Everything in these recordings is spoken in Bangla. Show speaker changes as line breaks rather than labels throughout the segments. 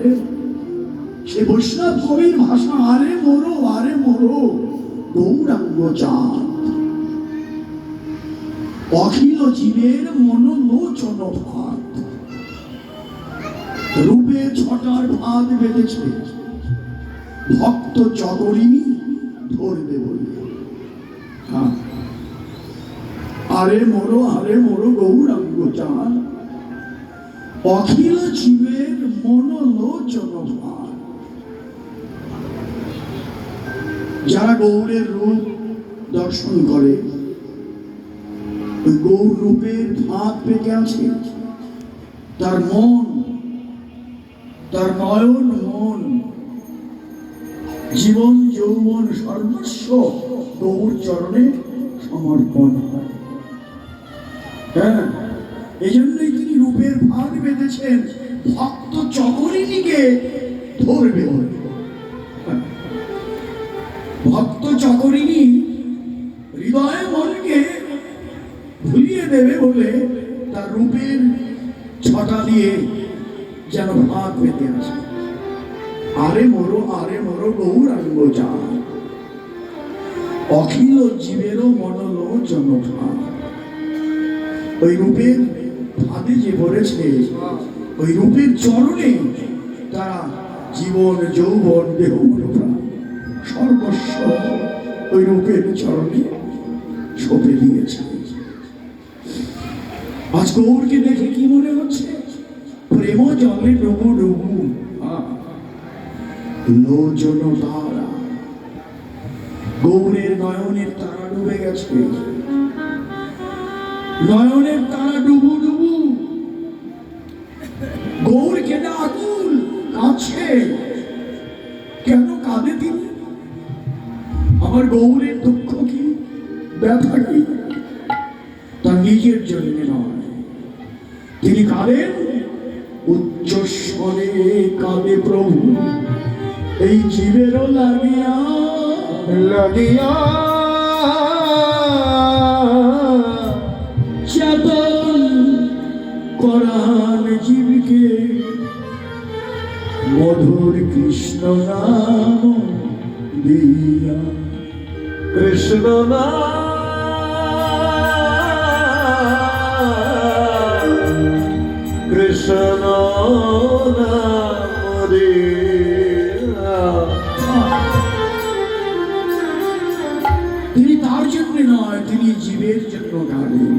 পারে সে বৈষ্ণব কবির ভাষা, আরে মোরো আরে মোরো, গৌরাঙ্গ চাঁদ অখিল জীবের মনোলোচন ভাত রূপে ছটার ভাত বেঁধেছে। ভক্ত চকরিনী ধরবে বলবে হ্যাঁ। আরে মোরো আরে মোরো, গৌরাঙ্গ চাঁদ অখিল জীবের মনোলোচন যারা গৌরের রূপ দর্শন করে গৌর রূপের ভাত পেতে আছে। তার মন, তার নয়ন মন, জীবন যৌবন সর্বস্ব গৌর চরণে সমর্পণ হয়। হ্যাঁ? এই জন্যই তিনি রূপের ভাগ বেঁধেছেন। ভক্ত চকরিনীকে ধরবে। ভক্ত চকরিনী হৃদয় মনকে ভুলিয়ে দেবে বলে তার রূপের ছটা দিয়ে যেন ভাগ পেতে আছে আরে মরো আরে মরো, গৌরাঙ্গ চান অখিল জীবেরও মনোলোচন ভাগ ওই রূপের ফাঁদে যে পড়েছে ওই রূপের চরণে তারা জীবন, যৌবন, দেহ সর্বস্ব ওই রূপের চরণে সঁপে দিয়েছে। আজ গৌরকে দেখে কি মনে হচ্ছে? প্রেম জলে ডুবু ডুবু। লোচন তারা। গৌরের নয়নের তারা ডুবে গেছে। নয়নের তারা ডুবু ডুবু। আকুল কাছে কেন কাঁদে তিনি? আমার গৌরের দুঃখ কি? ব্যথা কি? তার নিজের জন্য নয়। তিনি কাঁদেন? উচ্চ স্বরে কাঁদে প্রভু। এই জীবেরও লাগিয়া
লাগিয়া
চেতন করান জীবকে। মধুর কৃষ্ণ নাম দিয়া।
কৃষ্ণ না কৃষ্ণ নাম।
তিনি তার জন্য নয় তিনি জীবের জন্য কাঁদেন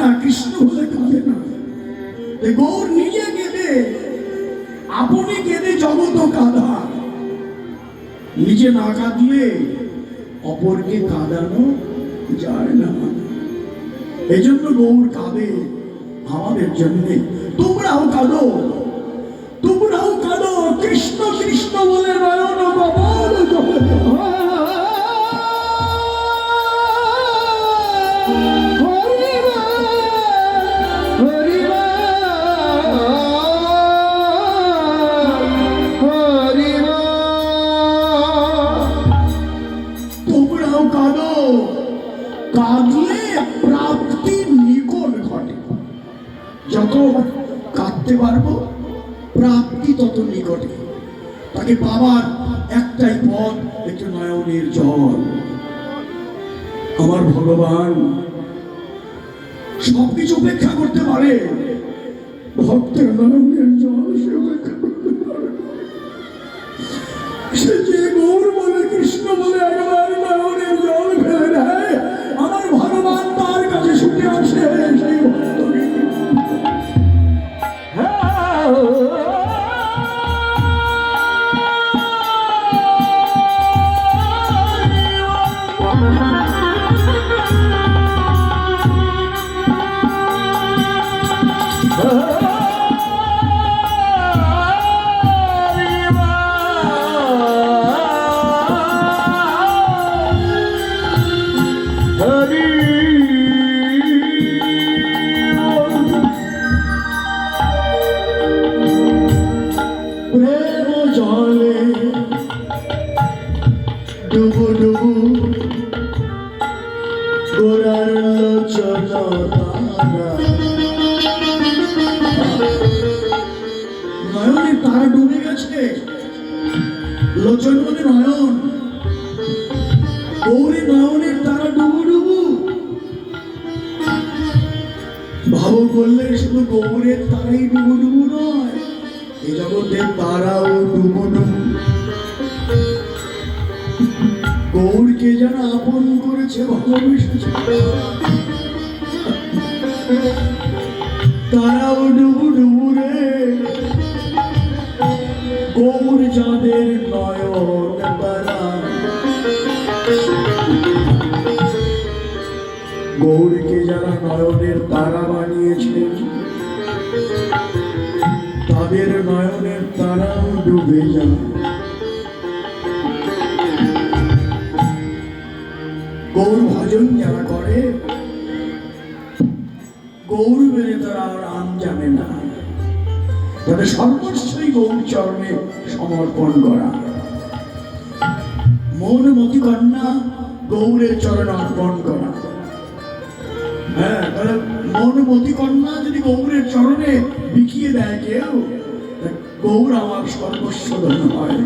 না, কৃষ্ণ হলে কাঁদে না। গৌর নিজে কেঁদে আপনি কেঁদে জগত কাঁদা। নিজে না কাঁদলে অপরকে কাঁদানো যায় না। এই জন্য গৌর কাঁদে আমাদের জন্যে। তোমরাও কাঁদো তোমরাও কাঁদো। কৃষ্ণ কৃষ্ণ বলে নয়ন কমল কাঁদতে পারব? প্রাপ্তি তত নিকটে। তাকে পাওয়ার একটাই পথ একটু নয়নের জল। আমার ভগবান সবকিছু উপেক্ষা করতে পারে। ভক্তের নয়নের জল সে নয়নের তারা করলে শুধু গৌরের তারাই ডুবু ডুবু নয়, এ জগতের তারাও ডুবু ডুবু। গৌরকে যারা আপন করেছে ভালোবেসেছে। তারাও ডুবু ডুবু রে যাদের নয়ন তারা গৌরকে যারা নয়নের তারা বানিয়েছেন তাদের নয়নের তারাও ডুবে যায়। গৌর ভজন যারা করে গৌর বেড়ে তারা আর আম জানে না। তবে সর্বস্বই গৌর চরণে সমর্পণ করা। মন মতি কন্যা গৌরের চরণ অর্পণ করা। হ্যাঁ তাহলে মন মতি কন্যা যদি গৌরের চরণে বিকিয়ে দেয় কেউ গৌর আমার সর্বস্ব ধন্য হয়।